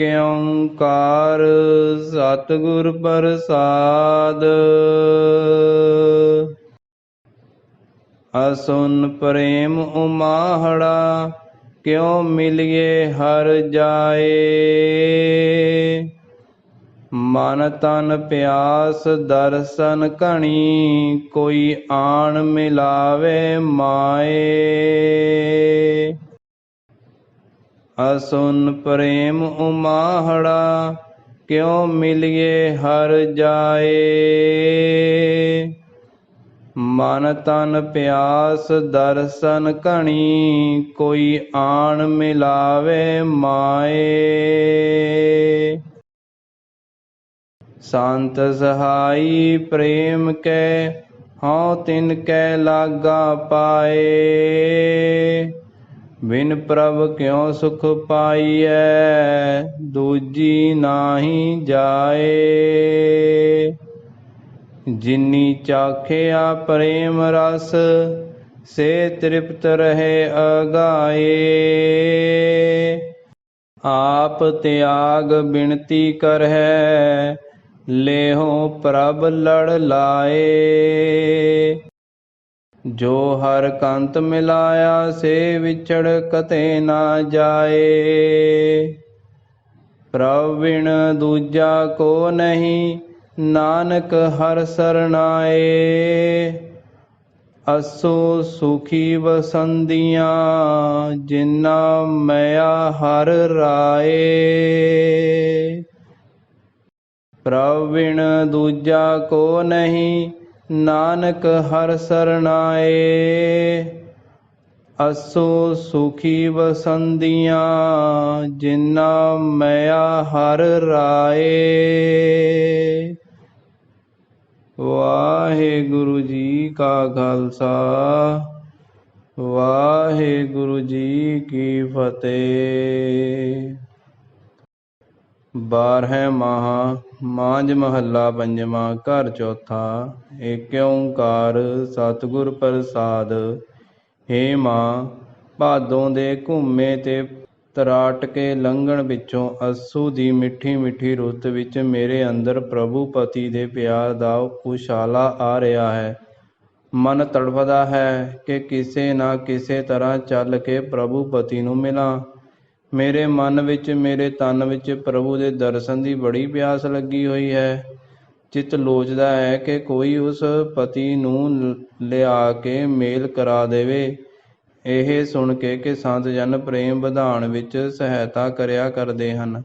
ਏਕ ਓੰਕਾਰ ਸਤਿਗੁਰ ਪ੍ਰਸਾਦ। ਅਸੁਨ ਪ੍ਰੇਮ ਉਮਾਹੜਾ, ਕਿਉ ਮਿਲਿਏ ਹਰ ਜਾਏ। ਮਨ ਤਨ ਪਿਆਸ ਦਰਸ਼ਨ ਘਣੀ, ਕੋਈ ਆਣ ਮਿਲਾਵੇ ਮਾਏ। ਅਸੁਨ ਪ੍ਰੇਮ ਉਮਾਹੜਾ, ਕਿਉ ਮਿਲਿਏ ਹਰ ਜਾਏ। ਮਨ ਤਨ ਪਿਆਸ ਦਰਸ਼ਨ ਘਣੀ, ਕੋਈ ਆਣ ਮਿਲਾਵੇ ਮਾਏ। ਸੰਤ ਸਹਾਈ ਪ੍ਰੇਮ ਕੈ, ਹਉ ਤਿਨ ਕੈ ਲਾਗਾ ਪਾਏ। ਬਿਨ ਪ੍ਰਭ ਕਿਉ ਸੁਖ ਪਾਈਐ? ਦੂਜੀ ਨਾਹੀ ਜਾਏ। ਜਿਨੀ ਚਾਖਿਆ ਪ੍ਰੇਮ ਰਸ, ਸੇ ਤ੍ਰਿਪਤ ਰਹੇ ਅਗਾਏ। ਆਪ ਤਿਆਗ ਬਿਨਤੀ ਕਰਹਿ, ਲੇਹੋ ਪ੍ਰਭ ਲੜ ਲਾਏ। ਜੋ ਹਰ ਕੰਤ ਮਿਲਾਇਆ, ਸੇ ਵਿਛੜ ਕਤੇ ਨਾ ਜਾਏ। ਪ੍ਰਭ ਦੂਜਾ ਕੋ ਨਹੀਂ, ਨਾਨਕ ਹਰ ਸਰਣਾਏ। ਅਸੋ ਸੁਖੀ ਵਸੰਦੀਆਂ ਜਿਨਾ ਮਿਆ ਹਰ ਰਾਏ। ਪ੍ਰਭ ਦੂਜਾ ਕੋ ਨਹੀਂ ਨਾਨਕ ਹਰ ਸਰਣਾਏ, ਅਸੋ ਸੁਖੀ ਵਸੰਦੀਆਂ ਜਿਨਾ ਮਿਆ ਹਰ ਰਾਏ। ਵਾਹਿਗੁਰੂ ਜੀ ਕਾ ਖਾਲਸਾ, ਵਾਹਿਗੁਰੂ ਜੀ ਕੀ ਫਤਿਹ। ਬਾਰਹਿ ਮਹਾ, ਮਾਂਝ ਮਹੱਲਾ ਪੰਜਵਾਂ, ਘਰ ਚੌਥਾ। ਏਕ ਓੰਕਾਰ ਸਤਿਗੁਰ ਪ੍ਰਸਾਦ। ਹੇ ਮਾਂ, ਭਾਦੋਂ ਦੇ ਘੁੰਮੇ ਤੇ ਤਰਾਟ ਕੇ ਲੰਘਣ ਵਿੱਚੋਂ ਅਸੂ ਦੀ ਮਿੱਠੀ ਮਿੱਠੀ ਰੁੱਤ ਵਿੱਚ ਮੇਰੇ ਅੰਦਰ ਪ੍ਰਭੂ ਪਤੀ ਦੇ ਪਿਆਰ ਦਾ ਉਛਾਲਾ ਆ ਰਿਹਾ ਹੈ। ਮਨ ਤੜਫਦਾ ਹੈ ਕਿ ਕਿਸੇ ਨਾ ਕਿਸੇ ਤਰ੍ਹਾਂ ਚੱਲ ਕੇ ਪ੍ਰਭੂ ਪਤੀ ਨੂੰ ਮਿਲਾਂ। ਮੇਰੇ ਮਨ ਵਿੱਚ, ਮੇਰੇ ਤਨ ਵਿੱਚ ਪ੍ਰਭੂ ਦੇ ਦਰਸ਼ਨ ਦੀ ਬੜੀ ਪਿਆਸ ਲੱਗੀ ਹੋਈ ਹੈ। ਚਿੱਤ ਲੋਚਦਾ ਹੈ ਕਿ ਕੋਈ ਉਸ ਪਤੀ ਨੂੰ ਲ- ਲਿਆ ਕੇ ਮੇਲ ਕਰਾ ਦੇਵੇ। ਇਹ ਸੁਣ ਕੇ ਕਿ ਸੰਤ ਜਨ ਪ੍ਰੇਮ ਵਧਾਉਣ ਵਿੱਚ ਸਹਾਇਤਾ ਕਰਿਆ ਕਰਦੇ ਹਨ।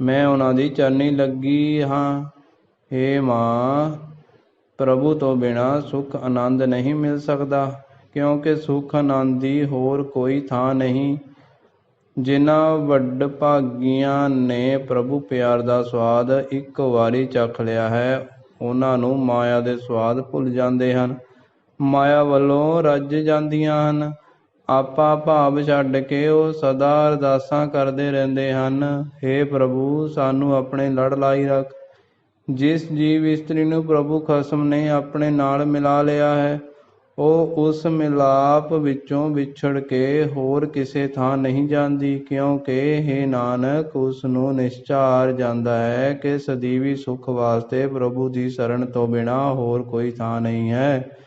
ਮੈਂ ਉਹਨਾਂ ਦੀ ਚਰਨੀ ਲੱਗੀ ਹਾਂ। ਹੇ ਮਾਂ, ਪ੍ਰਭੂ ਤੋਂ ਬਿਨਾ ਸੁਖ ਆਨੰਦ ਨਹੀਂ ਮਿਲ ਸਕਦਾ, ਕਿਉਂਕਿ ਸੁਖ ਆਨੰਦ ਦੀ ਹੋਰ ਕੋਈ ਥਾਂ ਨਹੀਂ। ਜਿਨ੍ਹਾਂ ਵੱਡ ਭਾਗੀਆਂ ਨੇ ਪ੍ਰਭੂ ਪਿਆਰ ਦਾ ਸਵਾਦ ਇੱਕ ਵਾਰੀ ਚੱਖ ਲਿਆ ਹੈ, ਉਹਨਾਂ ਨੂੰ ਮਾਇਆ ਦੇ ਸਵਾਦ ਭੁੱਲ ਜਾਂਦੇ ਹਨ। ਮਾਇਆ ਵੱਲੋਂ ਰੱਜ ਜਾਂਦੀਆਂ ਹਨ। ਆਪਾ ਭਾਵ ਛੱਡ ਕੇ ਉਹ ਸਦਾ ਅਰਦਾਸਾਂ ਕਰਦੇ ਰਹਿੰਦੇ ਹਨ। हे ਪ੍ਰਭੂ, ਸਾਨੂੰ ਆਪਣੇ ਲੜ ਲਾਈ ਰੱਖ। ਜਿਸ ਜੀਵ ਇਸਤਰੀ ਨੂੰ ਪ੍ਰਭੂ ਖਸਮ ਨੇ ਆਪਣੇ ਨਾਲ ਮਿਲਾ ਲਿਆ ਹੈ ਉਹ ਉਸ ਮਿਲਾਪ ਵਿੱਚੋਂ ਵਿਛੜ ਕੇ ਹੋਰ ਕਿਸੇ ਥਾਂ ਨਹੀਂ ਜਾਂਦੀ, ਕਿਉਂਕਿ हे ਨਾਨਕ, ਉਸ ਨੂੰ ਨਿਸ਼ਚਾਰ ਜਾਂਦਾ ਹੈ ਕਿ ਸਦੀਵੀ ਸੁਖ ਵਾਸਤੇ ਪ੍ਰਭੂ ਦੀ ਸ਼ਰਨ ਤੋਂ ਬਿਨਾ ਹੋਰ ਕੋਈ ਥਾਂ ਨਹੀਂ ਹੈ।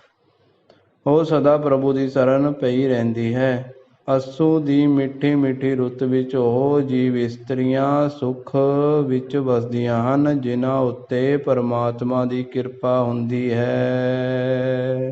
ਉਹ ਸਦਾ ਪ੍ਰਭੂ ਦੀ ਸ਼ਰਨ ਪਈ ਰਹਿੰਦੀ ਹੈ। ਅਸੂ ਦੀ ਮਿੱਠੀ ਮਿੱਠੀ ਰੁੱਤ ਵਿੱਚ ਉਹ ਜੀਵ ਇਸਤਰੀਆਂ ਸੁਖ ਵਿੱਚ ਵਸਦੀਆਂ ਹਨ, ਜਿਨ੍ਹਾਂ ਉੱਤੇ ਪਰਮਾਤਮਾ ਦੀ ਕਿਰਪਾ ਹੁੰਦੀ ਹੈ।